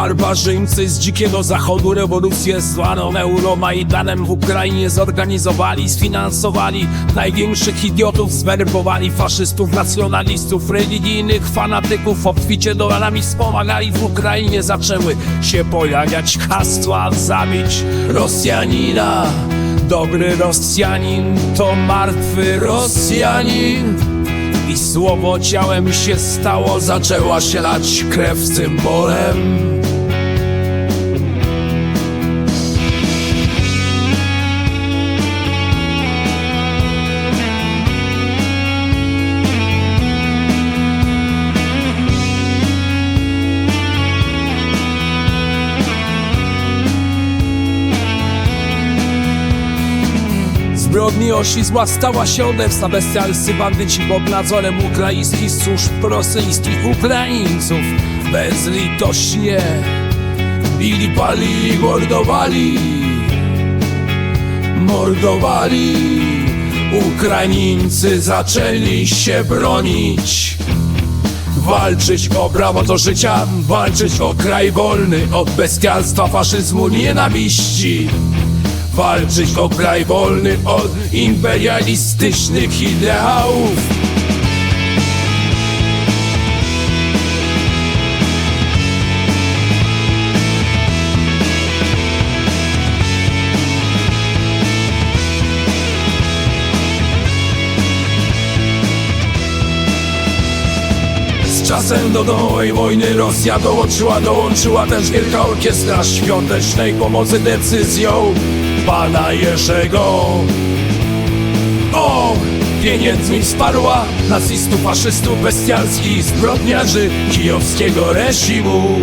Barbarzyńcy z dzikiego zachodu rewolucję zwaną Euromajdanem w Ukrainie zorganizowali, sfinansowali Największych idiotów zwerbowali Faszystów, nacjonalistów, religijnych fanatyków Obficie dolarami wspomagali w Ukrainie Zaczęły się pojawiać hasła Zabić Rosjanina Dobry Rosjanin to martwy Rosjanin i słowo ciałem się stało, zaczęła się lać krew symbolem. Zbrodni osi zła stała się odewsta bestialscy bandyci pod nadzorem ukraińskich służb rosyjskich Ukraińców. Bezlitośnie bili, palili, mordowali. Mordowali. Ukraińcy zaczęli się bronić. Walczyć o prawo do życia, walczyć o kraj wolny od bestialstwa, faszyzmu, nienawiści. Walczyć o kraj wolny od imperialistycznych ideałów. Czasem do nowej wojny Rosja dołączyła, dołączyła też Wielka Orkiestra Świątecznej Pomocy decyzją pana Jerzego. O! Pieniędzmi wsparła nazistów, faszystów, bestialskich zbrodniarzy kijowskiego reżimu.